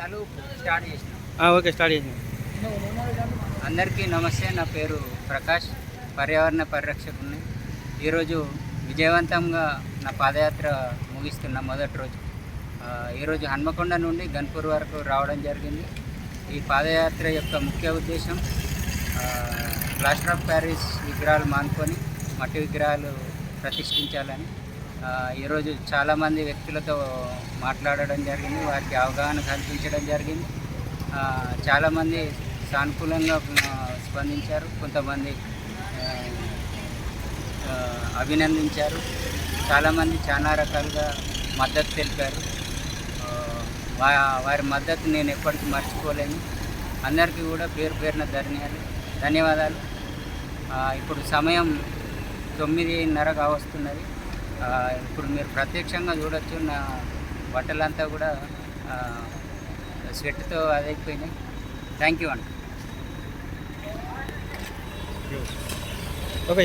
Start చేసినాం. Okay start చేసి అందరికీ నమస్తే నా పేరు ప్రకాష్ పర్యావరణ పరిరక్షకుని ఈరోజు విజయవంతంగా నా పాదయాత్ర ముగిస్తున్న మొదటి రోజు. ఈరోజు హన్మకొండ నుండి గన్పూర్ వరకు రావడం జరిగింది. ఈ పాదయాత్ర యొక్క ముఖ్య ఉద్దేశం ప్లాస్టర్ ఆఫ్ ప్యారిస్ విగ్రహాలు మానుకొని మట్టి విగ్రహాలు ప్రతిష్ఠించాలని. ఈరోజు చాలామంది వ్యక్తులతో మాట్లాడడం జరిగింది వారికి అవగాహన కల్పించడం జరిగింది. చాలామంది సానుకూలంగా స్పందించారు. కొంతమంది అభినందించారు. చాలామంది చాలా రకాలుగా మద్దతు తెలిపారు. వా వారి మద్దతు నేను ఎప్పటికీ మర్చిపోలేను. అందరికీ కూడా పేరు పేరున ధన్యాలు ధన్యవాదాలు. ఇప్పుడు సమయం తొమ్మిదిన్నర కావస్తున్నది ఇప్పుడు మీరు ప్రత్యక్షంగా చూడొచ్చు నా బట్టలంతా కూడా స్వెట్తో అదైపోయినాయి. థ్యాంక్ యూ అండి. ఓకే